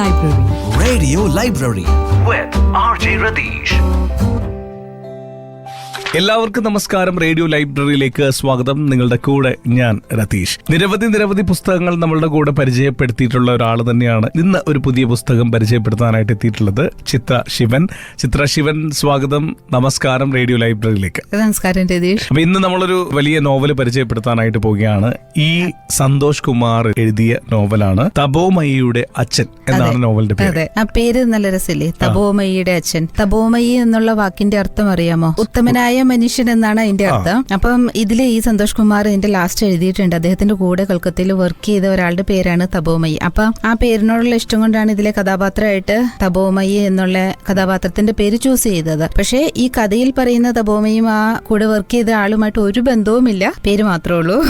Library. Radio Library with RJ Radish. എല്ലാവർക്കും നമസ്കാരം. Radio ലൈബ്രറിയിലേക്ക് സ്വാഗതം. നിങ്ങളുടെ കൂടെ ഞാൻ രതീഷ്. നിരവധി നിരവധി പുസ്തകങ്ങൾ നമ്മളുടെ കൂടെ പരിചയപ്പെടുത്തിയിട്ടുള്ള ഒരാൾ തന്നെയാണ് ഇന്ന് ഒരു പുതിയ പുസ്തകം പരിചയപ്പെടുത്താനായിട്ട് എത്തിയിട്ടുള്ളത് ചിത്ര ശിവൻ. ചിത്ര ശിവൻ സ്വാഗതം. നമസ്കാരം റേഡിയോ ലൈബ്രറിയിലേക്ക്. നമസ്കാരം രതീഷ്. അപ്പൊ ഇന്ന് നമ്മളൊരു വലിയ നോവൽ പരിചയപ്പെടുത്താനായിട്ട് പോവുകയാണ്. ഈ സന്തോഷ് കുമാർ എഴുതിയ നോവലാണ് തപോമയിയുടെ അച്ഛൻ എന്നാണ് നോവലിന്റെ പേര്. അതെ. ആ പേര് നല്ല രസമില്ലേ? തപോമയിയുടെ അച്ഛൻ. തപോമയി എന്നുള്ള വാക്കിന്റെ അർത്ഥം അറിയാമോ? ഉത്തമനായ മനുഷ്യൻ എന്നാണ് അതിന്റെ അർത്ഥം. അപ്പം ഇതിൽ ഈ സന്തോഷ് കുമാർ ഇതിന്റെ ലാസ്റ്റ് എഴുതിയിട്ടുണ്ട്. അദ്ദേഹത്തിന്റെ കൂടെ കൊൽക്കത്തയിൽ വർക്ക് ചെയ്ത ഒരാളുടെ പേരാണ് തപോമയി. അപ്പൊ ആ പേരിനോടുള്ള ഇഷ്ടം കൊണ്ടാണ് ഇതിലെ കഥാപാത്രമായിട്ട് തപോമയി എന്നുള്ള കഥാപാത്രത്തിന്റെ പേര് ചൂസ് ചെയ്തത്. പക്ഷേ ഈ കഥയിൽ പറയുന്ന തപോമയും ആ കൂടെ വർക്ക് ചെയ്ത ആളുമായിട്ട് ഒരു ബന്ധവുമില്ല. പേര് മാത്രമേ ഉള്ളൂ.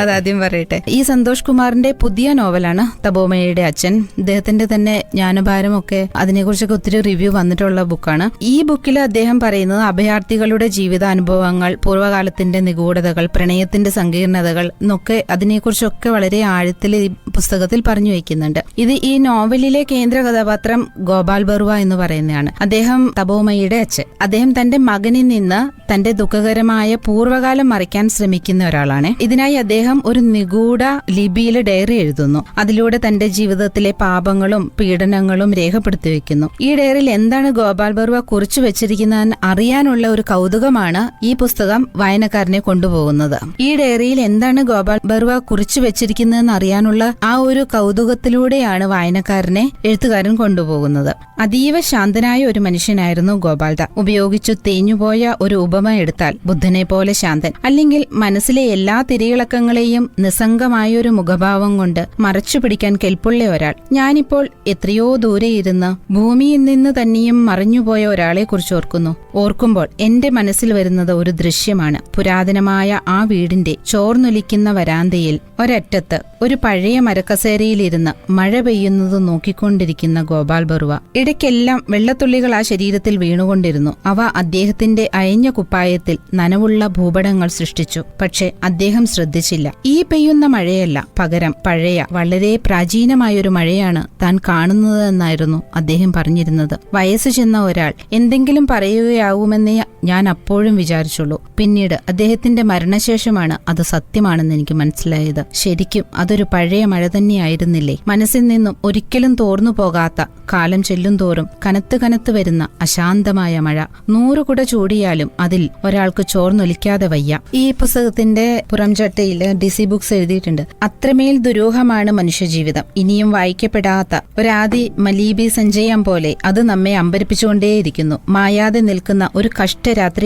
അതാദ്യം പറയട്ടെ. ഈ സന്തോഷ് കുമാറിന്റെ പുതിയ നോവലാണ് തപോമയുടെ അച്ഛൻ. അദ്ദേഹത്തിന്റെ തന്നെ ജ്ഞാനഭാരമൊക്കെ അതിനെക്കുറിച്ചൊക്കെ ഒത്തിരി റിവ്യൂ വന്നിട്ടുള്ള ബുക്കാണ് ഈ ബുക്കിൽ അദ്ദേഹം പറയുന്നത് അഭയാർത്ഥികളുടെ ജീവിതാനുഭവങ്ങൾ പൂർവകാലത്തിന്റെ നിഗൂഢതകൾ പ്രണയത്തിന്റെ സങ്കീർണതകൾ എന്നൊക്കെ അതിനെക്കുറിച്ചൊക്കെ വളരെ ആഴത്തിൽ ഈ പുസ്തകത്തിൽ പറഞ്ഞു വയ്ക്കുന്നുണ്ട്. ഇത് ഈ നോവലിലെ കേന്ദ്ര കഥാപാത്രം ഗോപാൽ ബറുവ എന്ന് പറയുന്നതാണ്. അദ്ദേഹം തപോമയുടെ അച്ഛൻ. അദ്ദേഹം തന്റെ മകനിൽ നിന്ന് തന്റെ ദുഃഖകരമായ പൂർവകാലം മറിക്കാൻ ശ്രമിക്കുന്ന ഒരാളാണ്. ഇതിനായി അദ്ദേഹം ഒരു നിഗൂഢ ലിപിയിൽ ഡയറി എഴുതുന്നു. അതിലൂടെ തന്റെ ജീവിതത്തിലെ പാപങ്ങളും പീഡനങ്ങളും രേഖപ്പെടുത്തി വയ്ക്കുന്നു. ഈ ഡയറിയിൽ എന്താണ് ഗോപാൽ ബറുവ കുറിച്ചു വെച്ചിരിക്കുന്നതെന്ന് അറിയാനുള്ള ഒരു കൗതുകമാണ് ഈ പുസ്തകം വായനക്കാരനെ കൊണ്ടുപോകുന്നത്. ഈ ഡയറിയിൽ എന്താണ് ഗോപാൽ ബർവ കുറിച്ചു വെച്ചിരിക്കുന്നതെന്ന് അറിയാനുള്ള ആ ഒരു കൗതുകത്തിലൂടെയാണ് വായനക്കാരനെ എഴുത്തുകാരൻ കൊണ്ടുപോകുന്നത്. അതീവ ശാന്തനായ ഒരു മനുഷ്യനായിരുന്നു ഗോപാൽദ ഉപയോഗിച്ചു തേഞ്ഞുപോയ ഒരു ഉപമ എടുത്താൽ ബുദ്ധനെ പോലെ ശാന്തൻ. അല്ലെങ്കിൽ മനസ്സിലെ എല്ലാ തിരിയിളക്കങ്ങളെയും നിസ്സംഗമായ ഒരു മുഖഭാവം കൊണ്ട് മറച്ചു പിടിക്കാൻ കെൽപ്പുള്ള ഒരാൾ. ഞാനിപ്പോൾ എത്രയോ ദൂരെ ഇരുന്ന് ഭൂമിയിൽ നിന്ന് തന്നെയും മറിഞ്ഞുപോയ ഒരാളെ കുറിച്ച് ഓർക്കുന്നു. ഓർക്കുമ്പോൾ എന്റെ മനസ്സിൽ വരുന്നത് ഒരു ദൃശ്യമാണ്. പുരാതനമായ ആ വീടിന്റെ ചോർന്നൊലിക്കുന്ന വരാന്തയിൽ ഒരറ്റത്ത് ഒരു പഴയ മരക്കസേരയിലിരുന്ന് മഴ പെയ്യുന്നത് നോക്കിക്കൊണ്ടിരിക്കുന്ന ഗോപാൽ ബറുവ. ഇടയ്ക്കെല്ലാം വെള്ളത്തുള്ളികൾ ആ ശരീരത്തിൽ വീണുകൊണ്ടിരുന്നു. അവ അദ്ദേഹത്തിന്റെ അയഞ്ഞ കുപ്പായത്തിൽ നനവുള്ള ഭൂപടങ്ങൾ സൃഷ്ടിച്ചു. പക്ഷെ അദ്ദേഹം ശ്രദ്ധിച്ചില്ല. ഈ പെയ്യുന്ന മഴയല്ല പകരം പഴയ വളരെ പ്രാചീനമായൊരു മഴയാണ് താൻ കാണുന്നതെന്നായിരുന്നു അദ്ദേഹം പറഞ്ഞിരുന്നത്. വയസ്സ് ചെന്ന ഒരാൾ എന്തെങ്കിലും പറയുകയാവുമെന്നേ ഞാൻ അപ്പോഴും വിചാരിച്ചുള്ളൂ. പിന്നീട് അദ്ദേഹത്തിന്റെ മരണശേഷമാണ് അത് സത്യമാണെന്ന് എനിക്ക് മനസ്സിലായത്. ശരിക്കും അതൊരു പഴയ മഴ തന്നെയായിരുന്നില്ലേ? മനസ്സിൽ നിന്നും ഒരിക്കലും തോർന്നു പോകാത്ത കാലം ചെല്ലും തോറും കനത്ത് കനത്ത് വരുന്ന അശാന്തമായ മഴ. നൂറുകുട ചൂടിയാലും അതിൽ ഒരാൾക്ക് ചോർന്നൊലിക്കാതെ വയ്യ. ഈ പുസ്തകത്തിന്റെ പുറംചട്ടയിൽ ഡിസി ബുക്സ് എഴുതിയിട്ടുണ്ട്. അത്രമേൽ ദുരൂഹമാണ് മനുഷ്യജീവിതം. ഇനിയും വായിക്കപ്പെടാത്ത ഒരാദി മലീബി സഞ്ചയം പോലെ അത് നമ്മെ അമ്പരിപ്പിച്ചുകൊണ്ടേയിരിക്കുന്നു. മായാതെ നിൽക്കുന്ന ഒരു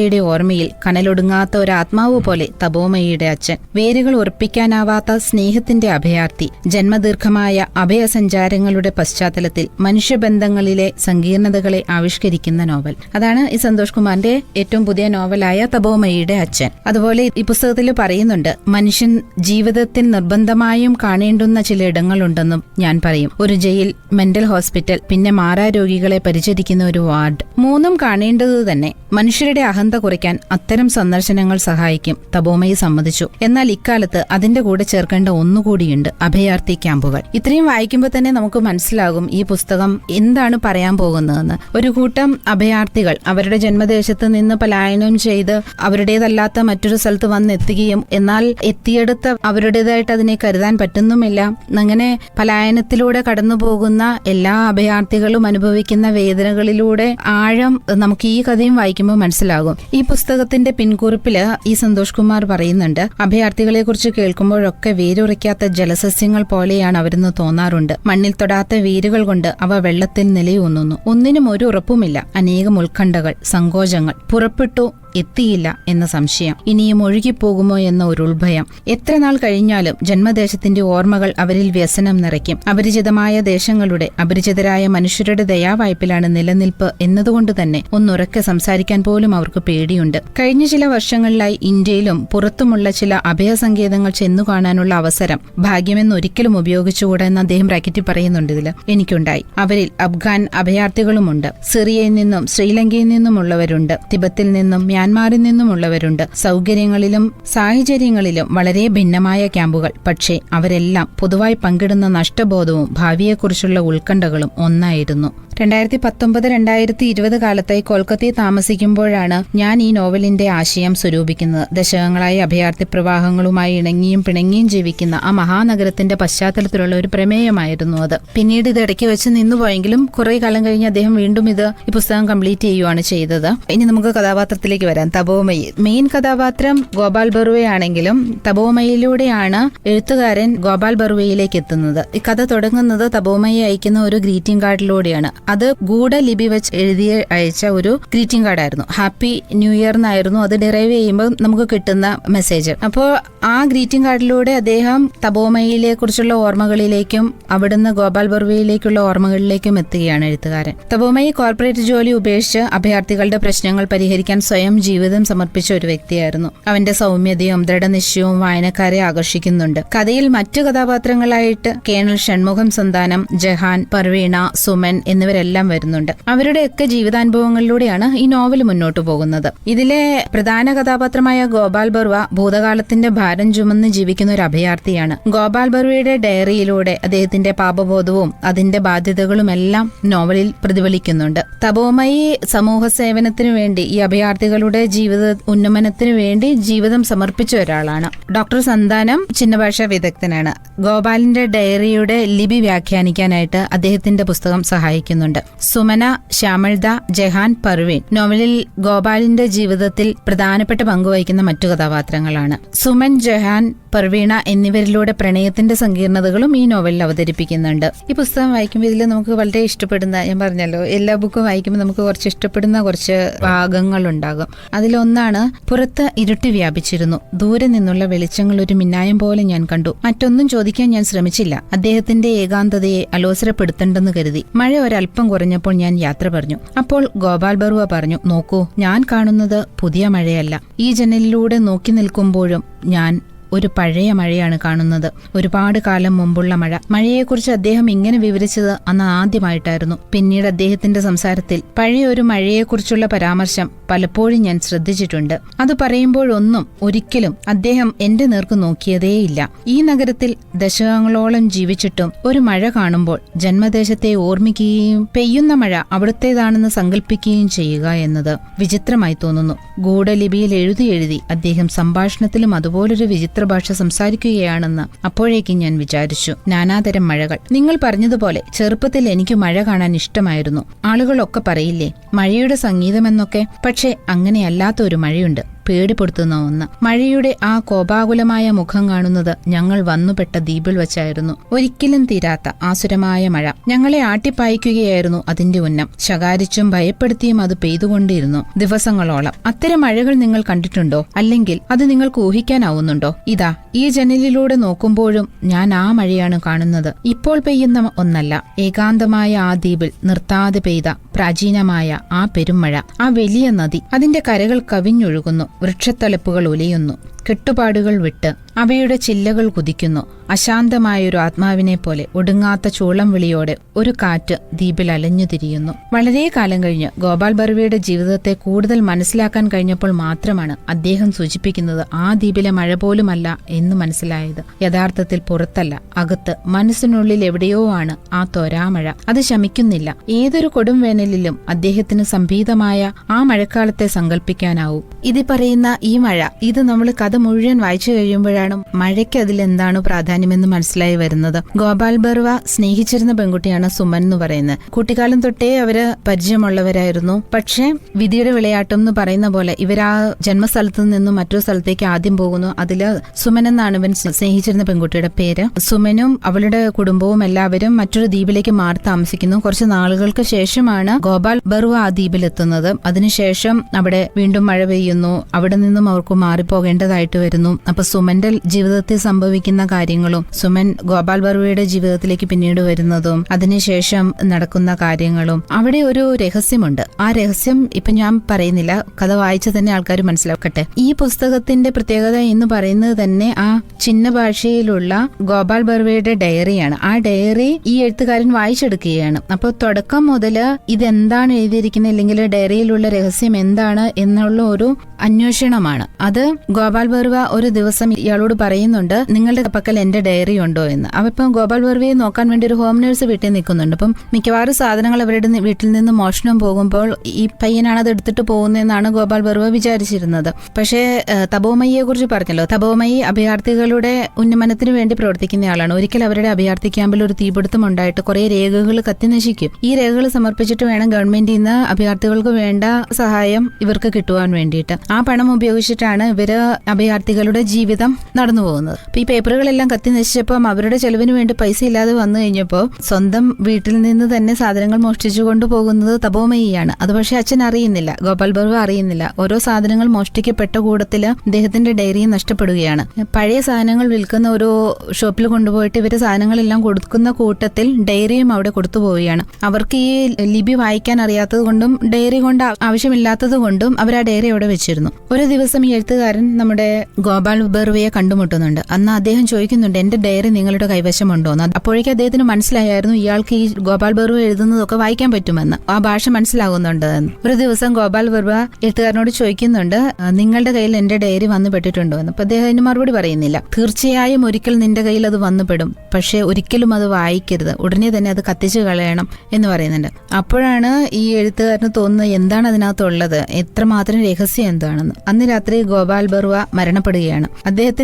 കഷ്ടരാത്രിയുടെ ഓർമ്മയിൽ കനലൊടുങ്ങാത്ത ഒരു ആത്മാവ് പോലെ തപോമയുടെ അച്ഛൻ. വേരുകൾ ഉറപ്പിക്കാനാവാത്ത സ്നേഹത്തിന്റെ അഭയാർത്ഥി. ജന്മദീർഘമായ അഭയസഞ്ചാരങ്ങളുടെ പശ്ചാത്തലത്തിൽ മനുഷ്യബന്ധങ്ങളിലെ സങ്കീർണതകളെ ആവിഷ്കരിക്കുന്ന നോവൽ. അതാണ് ഈ സന്തോഷ് കുമാറിന്റെ ഏറ്റവും പുതിയ നോവലായ തപോമയുടെ അച്ഛൻ. അതുപോലെ ഈ പുസ്തകത്തിൽ പറയുന്നുണ്ട് മനുഷ്യൻ ജീവിതത്തിൽ നിർബന്ധമായും കാണേണ്ടുന്ന ചില ഇടങ്ങളുണ്ടെന്നും ഞാൻ പറയും. ഒരു ജയിൽ മെന്റൽ ഹോസ്പിറ്റൽ പിന്നെ മാറാ രോഗികളെ പരിചരിക്കുന്ന ഒരു വാർഡ്. മൂന്നും കാണേണ്ടത് തന്നെ മനുഷ്യരുടെ അഹന്ത കുറയ്ക്കാൻ അത്തരം സന്ദർശനങ്ങൾ സഹായിക്കും തബോമയെ സമ്മതിച്ചു എന്നാൽ ഇക്കാലത്ത് അതിന്റെ കൂടെ ചേർക്കേണ്ട ഒന്നുകൂടിയുണ്ട് അഭയാർത്ഥി ക്യാമ്പുകൾ. ഇത്രയും വായിക്കുമ്പോൾ തന്നെ നമുക്ക് മനസ്സിലാകും ഈ പുസ്തകം എന്താണ് പറയാൻ പോകുന്നതെന്ന്. ഒരു കൂട്ടം അഭയാർത്ഥികൾ അവരുടെ ജന്മദേശത്ത് നിന്ന് പലായനം ചെയ്ത് അവരുടേതല്ലാത്ത മറ്റൊരു സ്ഥലത്ത് വന്നെത്തുകയും എന്നാൽ എത്തിയെടുത്ത അവരുടേതായിട്ട് അതിനെ കരുതാൻ പറ്റുന്നുമില്ല. അങ്ങനെ പലായനത്തിലൂടെ കടന്നു പോകുന്ന എല്ലാ അഭയാർത്ഥികളും അനുഭവിക്കുന്ന വേദനകളിലൂടെ ആഴം നമുക്ക് ഈ കഥയും വായിക്കുമ്പോൾ മനസ്സിലാകും. ഈ പുസ്തകത്തിന്റെ പിൻകുറിപ്പിൽ ഈ സന്തോഷ് കുമാർ പറയുന്നുണ്ട് അഭയാർത്ഥികളെ കുറിച്ച് കേൾക്കുമ്പോഴൊക്കെ വേരുറയ്ക്കാത്ത ജലസസ്യങ്ങൾ പോലെയാണ് അവരെന്ന് തോന്നാറുണ്ട്. മണ്ണിൽ തൊടാത്ത വേരുകൾ കൊണ്ട് അവ വെള്ളത്തിൽ നിലയൂന്നുന്നു. ഒന്നിനും ഒരു ഉറപ്പുമില്ല. അനേകം ഉത്കണ്ഠകൾ സങ്കോചങ്ങൾ. പുറപ്പെട്ടു എത്തിയില്ല എന്ന സംശയം. ഇനിയും ഒഴുകിപ്പോകുമോ എന്ന ഒരു ഉൾഭയം എത്ര നാൾ കഴിഞ്ഞാലും ജന്മദേശത്തിന്റെ ഓർമ്മകൾ അവരിൽ വ്യസനം നിറയ്ക്കും. അപരിചിതമായ ദേശങ്ങളുടെ അപരിചിതരായ മനുഷ്യരുടെ ദയാവായ്പിലാണ് നിലനിൽപ്പ് എന്നതുകൊണ്ട് തന്നെ ഒന്നുറക്കെ സംസാരിക്കാൻ പോലും അവർക്ക് പേടിയുണ്ട്. കഴിഞ്ഞ ചില വർഷങ്ങളിലായി ഇന്ത്യയിലും പുറത്തുമുള്ള ചില അഭയസങ്കേതങ്ങൾ ചെന്നു കാണാനുള്ള അവസരം ഭാഗ്യമെന്ന് ഒരിക്കലും ഉപയോഗിച്ചുകൂടാ എന്ന് അദ്ദേഹം റാക്കറ്റി പറയുന്നുണ്ട് ഇതിൽ എനിക്കുണ്ടായി. അവരിൽ അഫ്ഗാൻ അഭയാർത്ഥികളുമുണ്ട്. സിറിയയിൽ നിന്നും ശ്രീലങ്കയിൽ നിന്നുമുള്ളവരുണ്ട്. തിബത്തിൽ നിന്നും മ്യാൻമർ മ്യാൻമാറിൽ നിന്നുമുള്ളവരുണ്ട്. സൗകര്യങ്ങളിലും സാഹചര്യങ്ങളിലും വളരെ ഭിന്നമായ ക്യാമ്പുകൾ. പക്ഷേ അവരെല്ലാം പൊതുവായി പങ്കിടുന്ന നഷ്ടബോധവും ഭാവിയെക്കുറിച്ചുള്ള ഉത്കണ്ഠകളും ഒന്നായിരുന്നു. രണ്ടായിരത്തി പത്തൊമ്പത് രണ്ടായിരത്തി ഇരുപത് കാലത്തായി കൊൽക്കത്തയിൽ താമസിക്കുമ്പോഴാണ് ഞാൻ ഈ നോവലിന്റെ ആശയം സ്വരൂപിക്കുന്നത്. ദശകങ്ങളായി അഭയാർത്ഥി പ്രവാഹങ്ങളുമായി ഇണങ്ങിയും പിണങ്ങിയും ജീവിക്കുന്ന ആ മഹാനഗരത്തിന്റെ പശ്ചാത്തലത്തിലുള്ള ഒരു പ്രമേയമായിരുന്നു അത്. പിന്നീട് ഇത് ഇടയ്ക്ക് വെച്ച് നിന്നുപോയെങ്കിലും കുറെ കാലം കഴിഞ്ഞ് അദ്ദേഹം വീണ്ടും ഇത് ഈ പുസ്തകം കംപ്ലീറ്റ് ചെയ്യുകയാണ് ചെയ്തത്. ഇനി നമുക്ക് കഥാപാത്രത്തിലേക്ക് വരാം. തപോമയി മെയിൻ കഥാപാത്രം ഗോപാൽ ബറുവയാണെങ്കിലും തപോമയിലൂടെയാണ് എഴുത്തുകാരൻ ഗോപാൽ ബറുവയിലേക്ക് എത്തുന്നത്. ഈ കഥ തുടങ്ങുന്നത് തപോമയെ അയക്കുന്ന ഒരു ഗ്രീറ്റിംഗ് കാർഡിലൂടെയാണ്. അത് ഗൂഢലിപി വെച്ച് എഴുതി അയച്ച ഒരു ഗ്രീറ്റിംഗ് കാർഡായിരുന്നു. ഹാപ്പി ന്യൂ ഇയർ എന്നായിരുന്നു അത് ഡിറൈവ് ചെയ്യുമ്പോൾ നമുക്ക് കിട്ടുന്ന മെസ്സേജ്. അപ്പോൾ ആ ഗ്രീറ്റിംഗ് കാർഡിലൂടെ അദ്ദേഹം തപോമയിലെ കുറിച്ചുള്ള ഓർമ്മകളിലേക്കും അവിടുന്ന് ഗോപാൽ ബർവയിലേക്കുള്ള ഓർമ്മകളിലേക്കും എത്തുകയാണ് എഴുത്തുകാരൻ. തപോമയി കോർപ്പറേറ്റ് ജോലി ഉപേക്ഷിച്ച് അഭയാർത്ഥികളുടെ പ്രശ്നങ്ങൾ പരിഹരിക്കാൻ സ്വയം ജീവിതം സമർപ്പിച്ച ഒരു വ്യക്തിയായിരുന്നു. അവന്റെ സൗമ്യതയും ദൃഢനിശ്ചയവും വായനക്കാരെ ആകർഷിക്കുന്നുണ്ട്. കഥയിൽ മറ്റു കഥാപാത്രങ്ങളായിട്ട് കേണൽ ഷൺമുഖം സന്താനം ജഹാൻ പർവീണ സുമൻ എന്നിവരെല്ലാം വരുന്നുണ്ട്. അവരുടെയൊക്കെ ജീവിതാനുഭവങ്ങളിലൂടെയാണ് ഈ നോവൽ മുന്നോട്ട് പോകുന്നത്. ഇതിലെ പ്രധാന കഥാപാത്രമായ ഗോപാൽ ബർവ ഭൂതകാലത്തിന്റെ ഭാരം ചുമന്ന് ജീവിക്കുന്ന ഒരു അഭയാർത്ഥിയാണ്. ഗോപാൽ ബർവയുടെ ഡയറിയിലൂടെ അദ്ദേഹത്തിന്റെ പാപബോധവും അതിന്റെ ബാധ്യതകളും എല്ലാം നോവലിൽ പ്രതിഫലിക്കുന്നുണ്ട്. തപോമയി സമൂഹ സേവനത്തിനു വേണ്ടി ഈ അഭയാർത്ഥികളുടെ ജീവിത ഉന്നമനത്തിന് വേണ്ടി ജീവിതം സമർപ്പിച്ച ഒരാളാണ്. ഡോക്ടർ സന്താനം ചിന്നഭാഷ വിദഗ്ധനാണ്. ഗോപാലിന്റെ ഡയറിയുടെ ലിപി വ്യാഖ്യാനിക്കാനായിട്ട് അദ്ദേഹത്തിന്റെ പുസ്തകം സഹായിക്കുന്നുണ്ട്. സുമന ശ്യാമൾദ ജഹാൻ പർവീൻ നോവലിൽ ഗോപാലിന്റെ ജീവിതത്തിൽ പ്രധാനപ്പെട്ട പങ്കുവഹിക്കുന്ന മറ്റു കഥാപാത്രങ്ങളാണ്. സുമൻ ജഹാൻ പർവീണ എന്നിവരിലൂടെ പ്രണയത്തിന്റെ സങ്കീർണതകളും ഈ നോവലിൽ അവതരിപ്പിക്കുന്നുണ്ട്. ഈ പുസ്തകം വായിക്കുമ്പോൾ ഇതിൽ നമുക്ക് വളരെ ഇഷ്ടപ്പെടുന്ന ഞാൻ പറഞ്ഞല്ലോ എല്ലാ ബുക്കും വായിക്കുമ്പോൾ നമുക്ക് കുറച്ച് ഇഷ്ടപ്പെടുന്ന കുറച്ച് ഭാഗങ്ങൾ ഉണ്ടാകും അതിലൊന്നാണ് പുറത്ത് ഇരുട്ട് വ്യാപിച്ചിരുന്നു. ദൂരെ നിന്നുള്ള വെളിച്ചങ്ങൾ ഒരു മിന്നായം പോലെ ഞാൻ കണ്ടു. മറ്റൊന്നും ചോദിക്കാൻ ഞാൻ ശ്രമിച്ചില്ല. അദ്ദേഹത്തിന്റെ ഏകാന്തതയെ അലോസരപ്പെടുത്തണ്ടെന്ന് കരുതി. മഴ ഒരല്പം കുറഞ്ഞപ്പോൾ ഞാൻ യാത്ര പറഞ്ഞു. അപ്പോൾ ഗോപാൽ ബറുവ പറഞ്ഞു നോക്കൂ ഞാൻ കാണുന്നത് പുതിയ മഴയല്ല. ഈ ജനലിലൂടെ നോക്കി നിൽക്കുമ്പോഴും ഞാൻ ഒരു പഴയ മഴയാണ് കാണുന്നത്. ഒരുപാട് കാലം മുമ്പുള്ള മഴ. മഴയെക്കുറിച്ച് അദ്ദേഹം ഇങ്ങനെ വിവരിച്ചത് അന്ന് ആദ്യമായിട്ടായിരുന്നു. പിന്നീട് അദ്ദേഹത്തിന്റെ സംസാരത്തിൽ പഴയ ഒരു മഴയെക്കുറിച്ചുള്ള പരാമർശം പലപ്പോഴും ഞാൻ ശ്രദ്ധിച്ചിട്ടുണ്ട്. അത് പറയുമ്പോഴൊന്നും ഒരിക്കലും അദ്ദേഹം എന്റെ നേർക്ക് നോക്കിയതേയില്ല. ഈ നഗരത്തിൽ ദശകങ്ങളോളം ജീവിച്ചിട്ടും ഒരു മഴ കാണുമ്പോൾ ജന്മദേശത്തെ ഓർമ്മിക്കുകയും പെയ്യുന്ന മഴ അവിടുത്തേതാണെന്ന് സങ്കല്പിക്കുകയും ചെയ്യുക എന്നത് വിചിത്രമായി തോന്നുന്നു. ഗൂഢലിപിയിൽ എഴുതി എഴുതി അദ്ദേഹം സംഭാഷണത്തിലും അതുപോലൊരു വിചിത്ര ഭാഷ സംസാരിക്കുകയാണെന്ന് അപ്പോഴേക്കും ഞാൻ വിചാരിച്ചു നാനാതരം മഴകൾ. നിങ്ങൾ പറഞ്ഞതുപോലെ ചെറുപ്പത്തിൽ എനിക്ക് മഴ കാണാൻ ഇഷ്ടമായിരുന്നു. ആളുകളൊക്കെ പറയില്ലേ മഴയുടെ സംഗീതമെന്നൊക്കെ പക്ഷേ അങ്ങനെയല്ലാത്ത ഒരു മഴയുണ്ട്. പേടിപ്പെടുത്തുന്ന ഒന്ന്. മഴയുടെ ആ കോപാകുലമായ മുഖം കാണുന്നത് ഞങ്ങൾ വന്നുപെട്ട ദ്വീപിൽ വെച്ചായിരുന്നു. ഒരിക്കലും തീരാത്ത ആസുരമായ മഴ. ഞങ്ങളെ ആട്ടിപ്പായിക്കുകയായിരുന്നു അതിന്റെ ഉന്നം. ശകാരിച്ചും ഭയപ്പെടുത്തിയും അത് പെയ്തുകൊണ്ടിരുന്നു ദിവസങ്ങളോളം. അത്തരം മഴകൾ നിങ്ങൾ കണ്ടിട്ടുണ്ടോ? അല്ലെങ്കിൽ അത് നിങ്ങൾക്ക് ഊഹിക്കാനാവുന്നുണ്ടോ? ഇതാ ഈ ജനലിലൂടെ നോക്കുമ്പോഴും ഞാൻ ആ മഴയാണ് കാണുന്നത്. ഇപ്പോൾ പെയ്യുന്ന ഒന്നല്ല. ഏകാന്തമായ ആ ദ്വീപിൽ നിർത്താതെ പെയ്ത പ്രാചീനമായ ആ പെരുമഴ. ആ വലിയ നദി അതിന്റെ കരകൾ കവിഞ്ഞൊഴുകുന്നു. വൃക്ഷത്തലപ്പുകൾ ഒലിയുന്നു. കെട്ടുപാടുകൾ വിട്ട് അവയുടെ ചില്ലകൾ കുതിക്കുന്നു. അശാന്തമായൊരു ആത്മാവിനെ പോലെ ഒടുങ്ങാത്ത ചൂളം വിളിയോടെ ഒരു കാറ്റ് ദ്വീപിൽ അലഞ്ഞുതിരിയുന്നു. വളരെ കാലം കഴിഞ്ഞ് ഗോപാൽ ബർവയുടെ ജീവിതത്തെ കൂടുതൽ മനസ്സിലാക്കാൻ കഴിഞ്ഞപ്പോൾ മാത്രമാണ് അദ്ദേഹം സൂചിപ്പിക്കുന്നത് ആ ദ്വീപിലെ മഴ പോലുമല്ല എന്ന് മനസ്സിലായത്. യഥാർത്ഥത്തിൽ പുറത്തല്ല അകത്ത് മനസ്സിനുള്ളിൽ എവിടെയോ ആണ് ആ തൊരാമഴ. അത് ശമിക്കുന്നില്ല. ഏതൊരു കൊടും വേനലിലും അദ്ദേഹത്തിന് സംഭീതമായ ആ മഴക്കാലത്തെ സങ്കല്പിക്കാനാവും ഇത് പറയുന്ന ഈ മഴ ഇത് നമ്മൾ കഥ മുഴുവൻ വായിച്ചു കഴിയുമ്പോഴാണ് മഴയ്ക്ക് അതിൽ എന്താണ് പ്രാധാന്യമെന്ന് മനസ്സിലായി വരുന്നത്. ഗോപാൽ ബർവ സ്നേഹിച്ചിരുന്ന പെൺകുട്ടിയാണ് സുമൻ എന്ന് പറയുന്നത്. കുട്ടിക്കാലം തൊട്ടേ അവർ പരിചയമുള്ളവരായിരുന്നു. പക്ഷേ വിധിയുടെ വിളയാട്ടം എന്ന് പറയുന്ന പോലെ ഇവർ ആ ജന്മസ്ഥലത്ത് നിന്നും മറ്റൊരു സ്ഥലത്തേക്ക് ആദ്യം പോകുന്നു. അതിൽ സുമൻ എന്നാണ് ഇവൻ സ്നേഹിച്ചിരുന്ന പെൺകുട്ടിയുടെ പേര്. സുമനും അവളുടെ കുടുംബവും എല്ലാവരും മറ്റൊരു ദ്വീപിലേക്ക് മാറി താമസിക്കുന്നു. കുറച്ച് നാളുകൾക്ക് ശേഷമാണ് ഗോപാൽ ബർവ ആ ദ്വീപിലെത്തുന്നത്. അതിനുശേഷം അവിടെ വീണ്ടും മഴ പെയ്യുന്നു. അവിടെ നിന്നും അവർക്ക് മാറിപ്പോകേണ്ടതായിട്ട് വരുന്നു. അപ്പൊ സുമന്റെ ജീവിതത്തിൽ സംഭവിക്കുന്ന കാര്യങ്ങളും സുമൻ ഗോപാൽ ബർവയുടെ ജീവിതത്തിലേക്ക് പിന്നീട് വരുന്നതും അതിനുശേഷം നടക്കുന്ന കാര്യങ്ങളും. അവിടെ ഒരു രഹസ്യമുണ്ട്. ആ രഹസ്യം ഇപ്പൊ ഞാൻ പറയുന്നില്ല. കഥ വായിച്ച തന്നെ ആൾക്കാർ മനസ്സിലാക്കട്ടെ. ഈ പുസ്തകത്തിന്റെ പ്രത്യേകത എന്ന് പറയുന്നത് തന്നെ ആ ചിഹ്ന ഭാഷയിലുള്ള ഗോപാൽ ബർവയുടെ ഡയറിയാണ്. ആ ഡയറി ഈ എഴുത്തുകാരൻ വായിച്ചെടുക്കുകയാണ്. അപ്പോൾ തുടക്കം മുതൽ ഇതെന്താണ് എഴുതിയിരിക്കുന്നത്? അല്ലെങ്കിൽ ഡയറിയിലുള്ള രഹസ്യം എന്താണ് എന്നുള്ള ഒരു അന്വേഷണമാണ്. അത് ഗോപാൽ ബർവ ഒരു ദിവസം ഇയാളോട് പറയുന്നുണ്ട് നിങ്ങളുടെ പക്കൽ എന്റെ ഡയറി ഉണ്ടോ എന്ന്. അപ്പൊ ഇപ്പം ഗോപാൽ വർവിയെ നോക്കാൻ വേണ്ടി ഒരു ഹോം നേഴ്സ് വീട്ടിൽ നിൽക്കുന്നുണ്ട്. അപ്പം മിക്കവാറും സാധനങ്ങൾ അവരുടെ വീട്ടിൽ നിന്ന് മോഷണം പോകുമ്പോൾ ഈ പയ്യനാണ് അത് എടുത്തിട്ട് പോകുന്നതെന്നാണ് ഗോപാൽ വർവ വിചാരിച്ചിരുന്നത്. പക്ഷേ തപോമയ്യെ കുറിച്ച് പറഞ്ഞല്ലോ. തപോമയി അഭയാർത്ഥികളുടെ ഉന്നമനത്തിന് വേണ്ടി പ്രവർത്തിക്കുന്ന ആളാണ്. ഒരിക്കൽ അവരുടെ അഭയാർത്ഥി ക്യാമ്പിൽ ഒരു തീപിടുത്തം ഉണ്ടായിട്ട് കുറെ രേഖകൾ കത്തി നശിക്കും. ഈ രേഖകൾ സമർപ്പിച്ചിട്ട് വേണം ഗവൺമെന്റിൽ നിന്ന് അഭയാർത്ഥികൾക്ക് വേണ്ട സഹായം ഇവർക്ക് കിട്ടുവാൻ വേണ്ടിയിട്ട്. ആ പണം ഉപയോഗിച്ചിട്ടാണ് ഇവർ അഭയാർത്ഥികളുടെ ജീവിതം നടന്നു പോകുന്നത്. അപ്പൊ ഈ പേപ്പറുകളെല്ലാം കത്തി നശിച്ചപ്പം അവരുടെ ചെലവിന് വേണ്ടി പൈസ ഇല്ലാതെ വന്നു കഴിഞ്ഞപ്പോൾ സ്വന്തം വീട്ടിൽ നിന്ന് തന്നെ സാധനങ്ങൾ മോഷ്ടിച്ചു കൊണ്ടുപോകുന്നത് തപോമയിയാണ്. അത് പക്ഷെ അച്ഛൻ അറിയുന്നില്ല ഗോപാൽ ബർവ് അറിയുന്നില്ല. ഓരോ സാധനങ്ങൾ മോഷ്ടിക്കപ്പെട്ട കൂടത്തിൽ അദ്ദേഹത്തിന്റെ ഡയറിയും നഷ്ടപ്പെടുകയാണ്. പഴയ സാധനങ്ങൾ വിൽക്കുന്ന ഒരു ഷോപ്പിൽ കൊണ്ടുപോയിട്ട് ഇവർ സാധനങ്ങളെല്ലാം കൊടുക്കുന്ന കൂട്ടത്തിൽ ഡയറിയും അവിടെ കൊടുത്തു പോവുകയാണ്. അവർക്ക് ഈ ലിപി വായിക്കാൻ അറിയാത്തത് കൊണ്ടും ഡയറി കൊണ്ട് ആവശ്യമില്ലാത്തത് കൊണ്ടും അവർ ആ ഡയറി അവിടെ വെച്ചിരുന്നു. ഒരു ദിവസം ഈ എഴുത്തുകാരൻ നമ്മുടെ ഗോപാൽ ബർവയെ കണ്ടുമുട്ടുന്നുണ്ട്. അന്ന് അദ്ദേഹം ചോദിക്കുന്നുണ്ട് എന്റെ ഡയറി നിങ്ങളുടെ കൈവശമുണ്ടോ? എന്ന്. അപ്പോഴേക്കും അദ്ദേഹത്തിന് മനസ്സിലായായിരുന്നു ഇയാൾക്ക് ഈ ഗോപാൽ ബർവ എഴുതുന്നതൊക്കെ വായിക്കാൻ പറ്റുമെന്ന്. ആ ഭാഷ മനസ്സിലാകുന്നുണ്ട് ഒരു ദിവസം ഗോപാൽ ബർവ എഴുത്തുകാരനോട് ചോദിക്കുന്നുണ്ട് നിങ്ങളുടെ കയ്യിൽ എന്റെ ഡയറി വന്നു പെട്ടിട്ടുണ്ടോ? എന്ന്. അപ്പൊ അദ്ദേഹം അതിന് മറുപടി പറയുന്നില്ല. തീർച്ചയായും ഒരിക്കൽ നിന്റെ കയ്യിൽ അത് വന്നുപെടും പക്ഷെ ഒരിക്കലും അത് വായിക്കരുത്. ഉടനെ തന്നെ അത് കത്തിച്ചു കളയണം എന്ന് പറയുന്നുണ്ട്. അപ്പോഴാണ് ഈ എഴുത്തുകാരന് തോന്നുന്നത് എന്താണ് അതിനകത്തുള്ളത്? എത്രമാത്രം രഹസ്യം എന്താണെന്ന്? അന്ന് രാത്രി ഗോപാൽ ബർവ മരണപ്പെടുകയാണ്.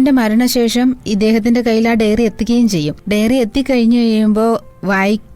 അദ്ദേഹത്തിന്റെ മരണശേഷം ഇദ്ദേഹത്തിന്റെ കയ്യിൽ ആ ഡയറി എത്തുകയും ചെയ്യും. ഡയറി എത്തിക്കഴിഞ്ഞു കഴിയുമ്പോൾ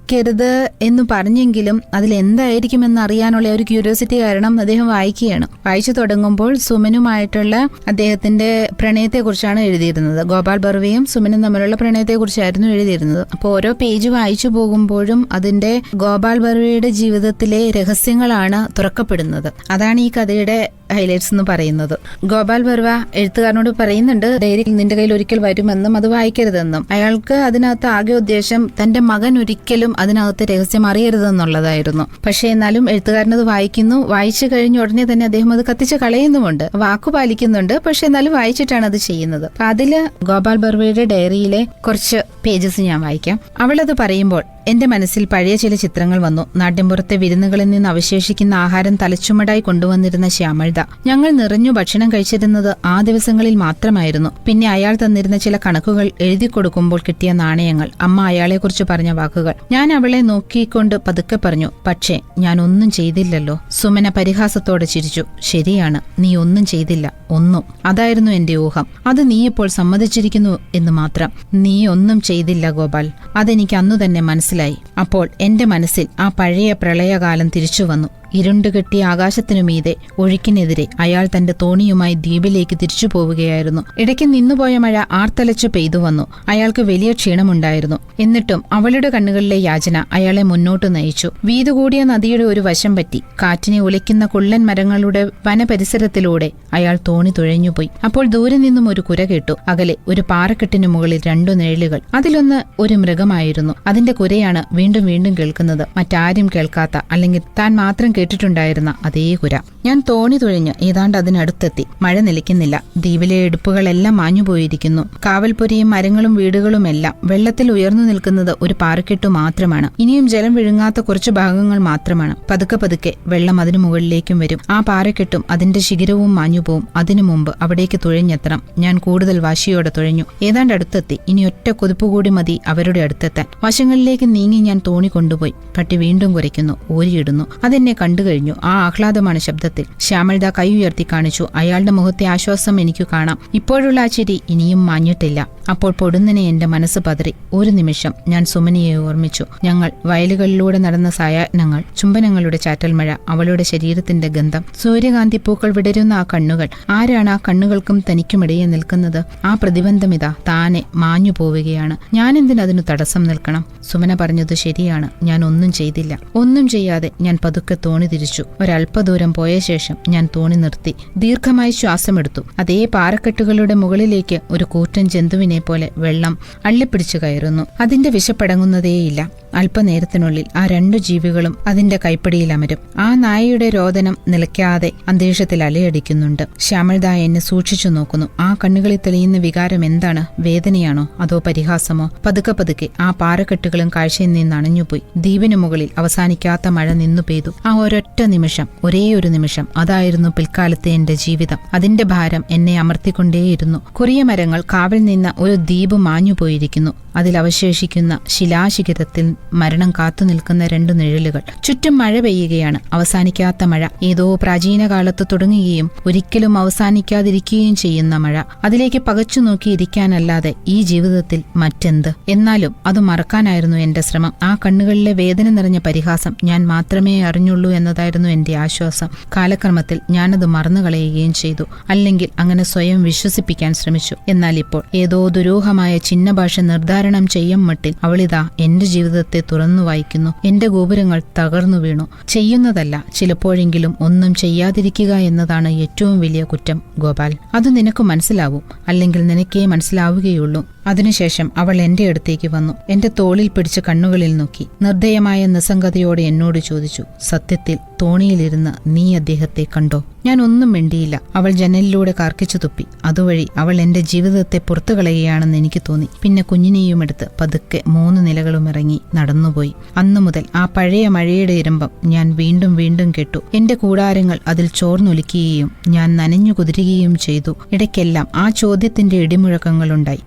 വായിക്കരുത് എന്ന് പറഞ്ഞെങ്കിലും അതിൽ എന്തായിരിക്കുമെന്ന് അറിയാനുള്ള ഒരു ക്യൂരിയോസിറ്റി കാരണം അദ്ദേഹം വായിക്കുകയാണ്. വായിച്ചു തുടങ്ങുമ്പോൾ സുമനുമായിട്ടുള്ള അദ്ദേഹത്തിന്റെ പ്രണയത്തെക്കുറിച്ചാണ് എഴുതിയിരുന്നത്. ഗോപാൽ ബർവയും സുമനും തമ്മിലുള്ള പ്രണയത്തെക്കുറിച്ചായിരുന്നു എഴുതിയിരുന്നത്. അപ്പോൾ ഓരോ പേജ് വായിച്ചു പോകുമ്പോഴും അതിന്റെ ഗോപാൽ ബർവയുടെ ജീവിതത്തിലെ രഹസ്യങ്ങളാണ് തുറക്കപ്പെടുന്നത്. അതാണ് ഈ കഥയുടെ ഹൈലൈറ്റ്സ് എന്ന് പറയുന്നത്. ഗോപാൽ ബർവ എഴുത്തുകാരനോട് പറയുന്നുണ്ട് ഡയറി നിന്റെ കയ്യിൽ ഒരിക്കൽ വരുമെന്നും അത് വായിക്കരുതെന്നും. അയാൾക്ക് അതിനകത്ത് ആകെ ഉദ്ദേശം തന്റെ മകൻ ഒരിക്കലും അതിനകത്ത് രഹസ്യം അറിയരുതെന്നുള്ളതായിരുന്നു. പക്ഷേ എന്നാലും എഴുത്തുകാരനത് വായിക്കുന്നു. വായിച്ചു കഴിഞ്ഞ ഉടനെ തന്നെ അദ്ദേഹം അത് കത്തിച്ച് കളയുന്നുമുണ്ട്. വാക്കു പാലിക്കുന്നുണ്ട്. പക്ഷെ എന്നാലും വായിച്ചിട്ടാണ് അത് ചെയ്യുന്നത്. അപ്പൊ അതിൽ ഗോപാൽ ബർവയുടെ ഡയറിയിലെ കുറച്ച് പേജസ് ഞാൻ വായിക്കാം. അവളത് പറയുമ്പോൾ എന്റെ മനസ്സിൽ പഴയ ചില ചിത്രങ്ങൾ വന്നു. നാട്ടിൻപുറത്തെ വിരുന്നുകളിൽ നിന്ന് അവശേഷിക്കുന്ന ആഹാരം തലച്ചുമടായി കൊണ്ടുവന്നിരുന്ന ശ്യാമൾദ. ഞങ്ങൾ നിറഞ്ഞു ഭക്ഷണം കഴിച്ചിരുന്നത് ആ ദിവസങ്ങളിൽ മാത്രമായിരുന്നു. പിന്നെ അയാൾ തന്നിരുന്ന ചില കണക്കുകൾ എഴുതി കൊടുക്കുമ്പോൾ കിട്ടിയ നാണയങ്ങൾ അമ്മ അയാളെക്കുറിച്ച് പറഞ്ഞ വാക്കുകൾ. ഞാൻ അവളെ നോക്കിക്കൊണ്ട് പതുക്കെ പറഞ്ഞു പക്ഷേ ഞാൻ ഒന്നും ചെയ്തില്ലല്ലോ സുമന പരിഹാസത്തോടെ ചിരിച്ചു. ശരിയാണ് നീ ഒന്നും ചെയ്തില്ല ഒന്നും. അതായിരുന്നു എന്റെ ഊഹം. അത് നീ ഇപ്പോൾ സമ്മതിച്ചിരിക്കുന്നു എന്ന് മാത്രം. നീ ഒന്നും ചെയ്തില്ല ഗോപാൽ. അതെനിക്ക് അന്നു തന്നെ മനസ്സിലായി. അപ്പോൾ എന്റെ മനസ്സിൽ ആ പഴയ പ്രളയകാലം തിരിച്ചു വന്നു ഇരുണ്ടുകെട്ടിയ ആകാശത്തിനു മീതെ ഒഴുക്കിനെതിരെ അയാൾ തന്റെ തോണിയുമായി ദ്വീപിലേക്ക് തിരിച്ചു പോവുകയായിരുന്നു. ഇടയ്ക്ക് നിന്നുപോയ മഴ ആർത്തലച്ച് പെയ്തു വന്നു. അയാൾക്ക് വലിയ ക്ഷീണമുണ്ടായിരുന്നു. എന്നിട്ടും അവളുടെ കണ്ണുകളിലെ യാചന അയാളെ മുന്നോട്ട് നയിച്ചു. വീതു കൂടിയ നദിയുടെ ഒരു വശം പറ്റി കാറ്റിനെ ഉലയ്ക്കുന്ന കുള്ളൻ മരങ്ങളുടെ വനപരിസരത്തിലൂടെ അയാൾ തോണി തുഴഞ്ഞുപോയി. അപ്പോൾ ദൂരെ നിന്നും ഒരു കുര കേട്ടു. അകലെ ഒരു പാറക്കെട്ടിനു മുകളിൽ രണ്ടു നിഴലുകൾ. അതിലൊന്ന് ഒരു മൃഗമായിരുന്നു. അതിന്റെ കുരയാണ് വീണ്ടും വീണ്ടും കേൾക്കുന്നത്. മറ്റാരും കേൾക്കാത്ത അല്ലെങ്കിൽ താൻ മാത്രം കേട്ടിട്ടുണ്ടായിരുന്ന അതേ കുര. ഞാൻ തോണി തുഴഞ്ഞ്. ഏതാണ്ട് അതിനടുത്തെത്തി. മഴ നിലയ്ക്കുന്നില്ല. ദ്വീപിലെ എടുപ്പുകളെല്ലാം മാഞ്ഞുപോയിരിക്കുന്നു. കാവൽപുരയും മരങ്ങളും വീടുകളുമെല്ലാം വെള്ളത്തിൽ ഉയർന്നു നിൽക്കുന്നത് ഒരു പാറക്കെട്ടു മാത്രമാണ്. ഇനിയും ജലം വിഴുങ്ങാത്ത കുറച്ച് ഭാഗങ്ങൾ മാത്രമാണ്. പതുക്കെ പതുക്കെ വെള്ളം അതിനു മുകളിലേക്കും വരും. ആ പാറക്കെട്ടും അതിന്റെ ശിഖരവും മാഞ്ഞുപോവും. അതിനു മുമ്പ് അവിടേക്ക് തുഴഞ്ഞെത്തണം. ഞാൻ കൂടുതൽ വാശിയോടെ തുഴഞ്ഞു. ഏതാണ്ട് അടുത്തെത്തി. ഇനി ഒറ്റ കൊതുപ്പുകൂടി മതി അവരുടെ അടുത്തെത്താൻ. വശങ്ങളിലേക്ക് നീങ്ങി ഞാൻ തോണി കൊണ്ടുപോയി. പട്ടി വീണ്ടും കുരയ്ക്കുന്നു. ഊരിയിടുന്നു അതെന്നെ കണ്ടു കഴിഞ്ഞു. ആ ആഹ്ലാദമാണ് ശബ്ദത്തിൽ ശ്യാമളിത കൈ ഉയർത്തി കാണിച്ചു. അയാളുടെ മുഖത്തെ ആശ്വാസം എനിക്ക് കാണാം. ഇപ്പോഴുള്ള ആ ചിരി ഇനിയും മാഞ്ഞിട്ടില്ല. അപ്പോൾ പൊടുന്നനെ എന്റെ മനസ്സ് പതറി. ഒരു നിമിഷം ഞാൻ സുമനിയെ ഓർമ്മിച്ചു. ഞങ്ങൾ വയലുകളിലൂടെ നടന്ന സായാഹ്നങ്ങൾ ചുംബനങ്ങളുടെ ചാറ്റൽമഴ അവളുടെ ശരീരത്തിന്റെ ഗന്ധം സൂര്യകാന്തി പൂക്കൾ വിടരുന്ന ആ കണ്ണുകൾ. ആരാണ് ആ കണ്ണുകൾക്കും തനിക്കുമിടയിൽ നിൽക്കുന്നത്? ആ പ്രതിബന്ധമിതാ താനെ മാഞ്ഞു പോവുകയാണ്. ഞാൻ എന്തിനതിനു തടസ്സം നിൽക്കണം? സുമന പറഞ്ഞത് ശരിയാണ്. ഞാൻ ഒന്നും ചെയ്തില്ല. ഒന്നും ചെയ്യാതെ ഞാൻ പതുക്കെ തോണി തിരിച്ചു. ഒരല്പദൂരം പോയ ശേഷം ഞാൻ തോണി നിർത്തി ദീർഘമായി ശ്വാസമെടുത്തു. അതേ പാറക്കെട്ടുകളുടെ മുകളിലേക്ക് ഒരു കൂറ്റൻ ജന്തുവിനെ പോലെ വെള്ളം അള്ളിപ്പിടിച്ചു കയറുന്നു. അതിന്റെ വിശപ്പടങ്ങുന്നതേയില്ല. അല്പനേരത്തിനുള്ളിൽ ആ രണ്ടു ജീവികളും അതിന്റെ കൈപ്പടിയിൽ അമരും ആ നായയുടെ രോദനം നിലയ്ക്കാതെ അന്തരീക്ഷത്തിൽ അലയടിക്കുന്നുണ്ട്. ശ്യാമൾദ എന്നെ സൂക്ഷിച്ചു നോക്കുന്നു. ആ കണ്ണുകളിൽ തെളിയുന്ന വികാരം എന്താണ്? വേദനയാണോ? അതോ പരിഹാസമോ? പതുക്കെ പതുക്കെ ആ പാറക്കെട്ടുകളും കാഴ്ചയിൽ നിന്ന് അണഞ്ഞുപോയി ദ്വീപിനു മുകളിൽ അവസാനിക്കാത്ത മഴ നിന്നു പെയ്തു. ആ ഒരൊറ്റ നിമിഷം ഒരേ ഒരു നിമിഷം. അതായിരുന്നു പിൽക്കാലത്തെ എന്റെ ജീവിതം. അതിന്റെ ഭാരം എന്നെ അമർത്തിക്കൊണ്ടേയിരുന്നു. കുറിയ മരങ്ങൾ കാവിൽ നിന്ന് ഒരു ദ്വീപ് മാഞ്ഞുപോയിരിക്കുന്നു. അതിൽ അവശേഷിക്കുന്ന ശിലാശിഖരത്തിൽ മരണം കാത്തു നിൽക്കുന്ന രണ്ടു നിഴലുകൾ. ചുറ്റും മഴ പെയ്യുകയാണ്. അവസാനിക്കാത്ത മഴ. ഏതോ പ്രാചീന കാലത്ത് തുടങ്ങുകയും ഒരിക്കലും അവസാനിക്കാതിരിക്കുകയും ചെയ്യുന്ന മഴ. അതിലേക്ക് പകച്ചു നോക്കിയിരിക്കാനല്ലാതെ ഈ ജീവിതത്തിൽ മറ്റെന്ത്? എന്നാലും അത് മറക്കാനായിരുന്നു എന്റെ ശ്രമം. ആ കണ്ണുകളിലെ വേദന നിറഞ്ഞ പരിഹാസം ഞാൻ മാത്രമേ അറിഞ്ഞുള്ളൂ എന്നതായിരുന്നു എന്റെ ആശ്വാസം. കാലക്രമത്തിൽ ഞാനത് മറന്നു കളയുകയും ചെയ്തു. അല്ലെങ്കിൽ അങ്ങനെ സ്വയം വിശ്വസിപ്പിക്കാൻ ശ്രമിച്ചു. എന്നാൽ ഇപ്പോൾ ഏതോ ദുരൂഹമായ ചിഹ്നഭാഷ നിർദ്ധാരണം ചെയ്യും മട്ടിൽ അവളിതാ എന്റെ ജീവിതത്തെ തുറന്നു വായിക്കുന്നു. എന്റെ ഗോപുരങ്ങൾ തകർന്നു വീണു. ചെയ്യുന്നതല്ല ചിലപ്പോഴെങ്കിലും ഒന്നും ചെയ്യാതിരിക്കുക എന്നതാണ് ഏറ്റവും വലിയ കുറ്റം ഗോപാൽ. അത് നിനക്ക് മനസ്സിലാവും അല്ലെങ്കിൽ നിനക്കേ മനസ്സിലാവുകയുള്ളൂ. അതിനുശേഷം അവൾ എന്റെ അടുത്തേക്ക് വന്നു. എന്റെ തോളിൽ പിടിച്ച കണ്ണുകളിൽ നോക്കി. നിർദ്ദയമായ നിസ്സംഗതയോടെ എന്നോട് ചോദിച്ചു സത്യത്തിൽ തോണിയിലിരുന്ന് നീ അദ്ദേഹത്തെ കണ്ടോ? ഞാൻ ഒന്നും മിണ്ടിയില്ല. അവൾ ജനലിലൂടെ കാർക്കിച്ചു തുപ്പി. അതുവഴി അവൾ എന്റെ ജീവിതത്തെ പുറത്തു കളയുകയാണെന്ന് എനിക്ക് തോന്നി. പിന്നെ കുഞ്ഞിനെയും എടുത്ത് പതുക്കെ മൂന്ന് നിലകളും ഇറങ്ങി നടന്നുപോയി. അന്നു മുതൽ ആ പഴയ മഴയുടെ ഇരമ്പം ഞാൻ വീണ്ടും വീണ്ടും കേട്ടു. എന്റെ കൂടാരങ്ങൾ അതിൽ ചോർന്നൊലിക്കുകയും ഞാൻ നനഞ്ഞു കുതിരുകയും ചെയ്തു. ഇടയ്ക്കെല്ലാം ആ ചോദ്യത്തിന്റെ ഇടിമുഴക്കങ്ങളുണ്ടായി.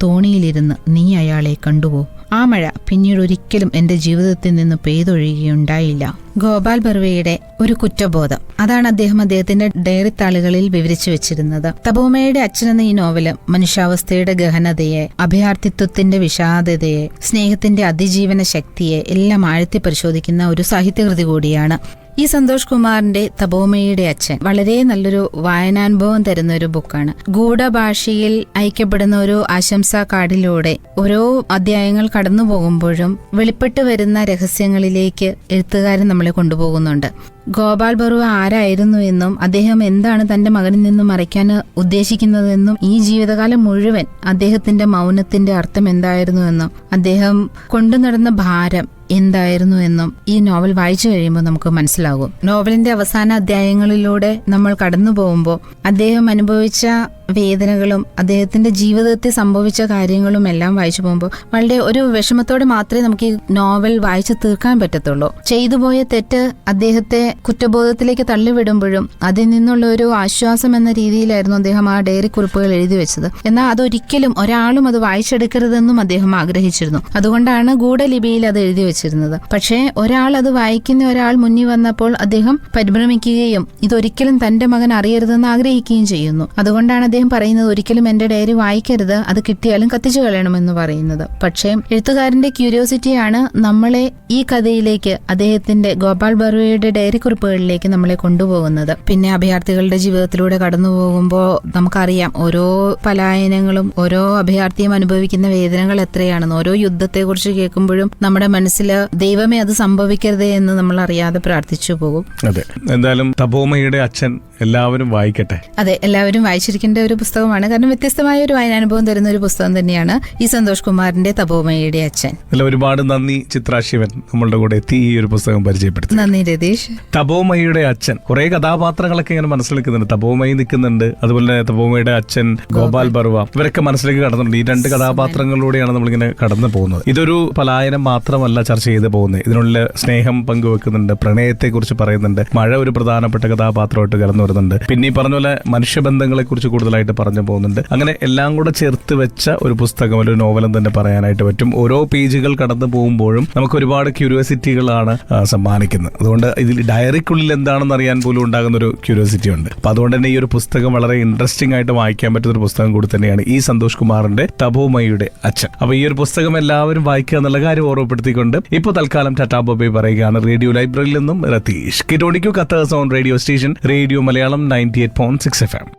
തോണിയിലിരുന്ന് നീ അയാളെ കണ്ടുപോ ആ മഴ പിന്നീട് ഒരിക്കലും എന്റെ ജീവിതത്തിൽ നിന്ന് പെയ്തൊഴുകിയുണ്ടായില്ല. ഗോപാൽ ബർവയുടെ ഒരു കുറ്റബോധം. അതാണ് അദ്ദേഹം അദ്ദേഹത്തിന്റെ ഡയറി താളുകളിൽ വിവരിച്ചു വെച്ചിരുന്നത്. തപോമയുടെ അച്ഛനെന്ന ഈ നോവൽ മനുഷ്യാവസ്ഥയുടെ ഗഹനതയെ അഭയാർത്ഥിത്വത്തിന്റെ വിഷാദതയെ സ്നേഹത്തിന്റെ അതിജീവന ശക്തിയെ എല്ലാം ആഴ്ത്തി പരിശോധിക്കുന്ന ഒരു സാഹിത്യകൃതി കൂടിയാണ്. ഈ സന്തോഷ് കുമാറിന്റെ തപോമയുടെ അച്ഛൻ. വളരെ നല്ലൊരു വായനാനുഭവം തരുന്ന ഒരു ബുക്കാണ്. ഗൂഢഭാഷയിൽ ഐക്യപ്പെടുന്ന ഒരു ആശംസാ കാർഡിലൂടെ ഓരോ അധ്യായങ്ങൾ കടന്നു പോകുമ്പോഴും വെളിപ്പെട്ട് വരുന്ന രഹസ്യങ്ങളിലേക്ക് എഴുത്തുകാരൻ നമ്മളെ കൊണ്ടുപോകുന്നുണ്ട്. ഗോപാൽ ബറുവ ആരായിരുന്നു എന്നും അദ്ദേഹം എന്താണ് തന്റെ മകനിൽ നിന്നും മറയ്ക്കാൻ ഉദ്ദേശിക്കുന്നതെന്നും ഈ ജീവിതകാലം മുഴുവൻ അദ്ദേഹത്തിന്റെ മൗനത്തിന്റെ അർത്ഥം എന്തായിരുന്നു എന്നും അദ്ദേഹം കൊണ്ടു നടന്ന ഭാരം എന്തായിരുന്നു എന്നും ഈ നോവൽ വായിച്ചു കഴിയുമ്പോൾ നമുക്ക് മനസ്സിലാകും. നോവലിന്റെ അവസാന അധ്യായങ്ങളിലൂടെ നമ്മൾ കടന്നു പോകുമ്പോൾ അദ്ദേഹം അനുഭവിച്ച വേദനകളും അദ്ദേഹത്തിന്റെ ജീവിതത്തിൽ സംഭവിച്ച കാര്യങ്ങളും എല്ലാം വായിച്ചു പോകുമ്പോൾ വളരെ ഒരു വിഷമത്തോടെ മാത്രമേ നമുക്ക് ഈ നോവൽ വായിച്ചു തീർക്കാൻ പറ്റത്തുള്ളൂ. ചെയ്തു പോയ തെറ്റ് അദ്ദേഹത്തെ കുറ്റബോധത്തിലേക്ക് തള്ളിവിടുമ്പോഴും അതിൽ നിന്നുള്ള ഒരു ആശ്വാസം എന്ന രീതിയിലായിരുന്നു അദ്ദേഹം ആ ഡയറി കുറിപ്പുകൾ എഴുതി വെച്ചത്. എന്നാൽ അതൊരിക്കലും ഒരാളും അത് വായിച്ചെടുക്കരുതെന്നും അദ്ദേഹം ആഗ്രഹിച്ചിരുന്നു. അതുകൊണ്ടാണ് ഗൂഢലിപിയിൽ അത് എഴുതി വെച്ചിരുന്നത്. പക്ഷേ ഒരാൾ അത് വായിക്കുന്ന ഒരാൾ മുന്നിൽ വന്നപ്പോൾ അദ്ദേഹം പരിഭ്രമിക്കുകയും ഇതൊരിക്കലും തന്റെ മകൻ അറിയരുതെന്ന് ആഗ്രഹിക്കുകയും ചെയ്യുന്നു. അതുകൊണ്ടാണ് അദ്ദേഹം പറയുന്നത് ഒരിക്കലും എന്റെ ഡയറി വായിക്കരുത് അത് കിട്ടിയാലും കത്തിച്ചു കളയണമെന്ന് പറയുന്നത്. പക്ഷേ എഴുത്തുകാരന്റെ ക്യൂരിയോസിറ്റിയാണ് നമ്മളെ ഈ കഥയിലേക്ക് അദ്ദേഹത്തിന്റെ ഗോപാൽ ബർവയുടെ ഡയറി കുറിപ്പുകളിലേക്ക് നമ്മളെ കൊണ്ടുപോകുന്നത്. പിന്നെ അഭയാർത്ഥികളുടെ ജീവിതത്തിലൂടെ കടന്നു പോകുമ്പോൾ നമുക്കറിയാം ഓരോ പലായനങ്ങളും ഓരോ അഭയാർത്ഥിയും അനുഭവിക്കുന്ന വേദനകൾ എത്രയാണെന്ന്. ഓരോ യുദ്ധത്തെക്കുറിച്ച് കേൾക്കുമ്പോഴും നമ്മുടെ മനസ്സിൽ ദൈവമേ അത് സംഭവിക്കരുതേ എന്ന് നമ്മൾ അറിയാതെ പ്രാർത്ഥിച്ചു പോകും. അതെ. എന്തായാലും തപോമയുടെ അച്ഛൻ എല്ലാവരും വായിക്കട്ടെ. അതെ എല്ലാവരും വായിച്ചിരിക്കേണ്ട ഒരു പുസ്തകമാണ്. കാരണം വ്യത്യസ്തമായ ഒരു വായനാനുഭവം തരുന്ന ഒരു പുസ്തകം തന്നെയാണ് ഈ സന്തോഷ് കുമാറിന്റെ തപോമയുടെ അച്ഛൻ. അല്ല ഒരുപാട് നന്ദി ചിത്രാശിവൻ നമ്മളുടെ കൂടെ എത്തി ഈ ഒരു പുസ്തകം പരിചയപ്പെടുത്തി. നന്ദി രതീഷ്. തപോമയുടെ അച്ഛൻ. കുറെ കഥാപാത്രങ്ങളൊക്കെ ഇങ്ങനെ മനസ്സിൽ നിൽക്കുന്നുണ്ട് തപോമയി നിൽക്കുന്നുണ്ട്. അതുപോലെ തന്നെ തപോമയുടെ അച്ഛൻ ഗോപാൽ ബർവ ഇവരൊക്കെ മനസ്സിലേക്ക് കടന്നിട്ടുണ്ട് ഈ രണ്ട് കഥാപാത്രങ്ങളിലൂടെയാണ് നമ്മളിങ്ങനെ കടന്നു പോകുന്നത്. ഇതൊരു പലായനം മാത്രമല്ല ചർച്ച ചെയ്ത് പോകുന്നത്. ഇതിനുള്ള സ്നേഹം പങ്കുവെക്കുന്നുണ്ട്. പ്രണയത്തെ കുറിച്ച് പറയുന്നുണ്ട്. മഴ ഒരു പ്രധാനപ്പെട്ട കഥാപാത്രമായിട്ട് കടന്നു വരുന്നുണ്ട് പിന്നെ ഈ പറഞ്ഞ പോലെ മനുഷ്യബന്ധങ്ങളെ കുറിച്ച് കൂടുതലായിട്ട് പറഞ്ഞു പോകുന്നുണ്ട്. അങ്ങനെ എല്ലാം കൂടെ ചേർത്ത് വെച്ച ഒരു പുസ്തകം ഒരു നോവലും തന്നെ പറയാനായിട്ട് പറ്റും. ഓരോ പേജുകൾ കടന്നു പോകുമ്പോഴും നമുക്ക് ഒരുപാട് ക്യൂരിയോസിറ്റികളാണ് സമ്മാനിക്കുന്നത്. അതുകൊണ്ട് ഇതിൽ ഡയറിക്കുള്ളിൽ എന്താണെന്ന് അറിയാൻ പോലും ഉണ്ടാകുന്ന ഒരു ക്യൂരിയോസിറ്റി ഉണ്ട്. അപ്പൊ അതുകൊണ്ട് തന്നെ ഈ ഒരു പുസ്തകം വളരെ ഇൻട്രസ്റ്റിംഗ് ആയിട്ട് വായിക്കാൻ പറ്റുന്ന ഒരു പുസ്തകം കൂടി തന്നെയാണ് ഈ സന്തോഷ് കുമാറിന്റെ തപോമയുടെ അച്ഛൻ. അപ്പൊ ഈ ഒരു പുസ്തകം എല്ലാവരും വായിക്കുക എന്നുള്ള കാര്യം ഓർമ്മപ്പെടുത്തിക്കൊണ്ട് ഇപ്പൊ തൽക്കാലം ടാറ്റാ ബോബെ പറയുകയാണ്. റേഡിയോ ലൈബ്രറിയിൽ നിന്നും രതീഷ്. കിറ്റോണിക്കു കത്തേഴ്സ് on radio station radio Malayalam ninety eight point six F M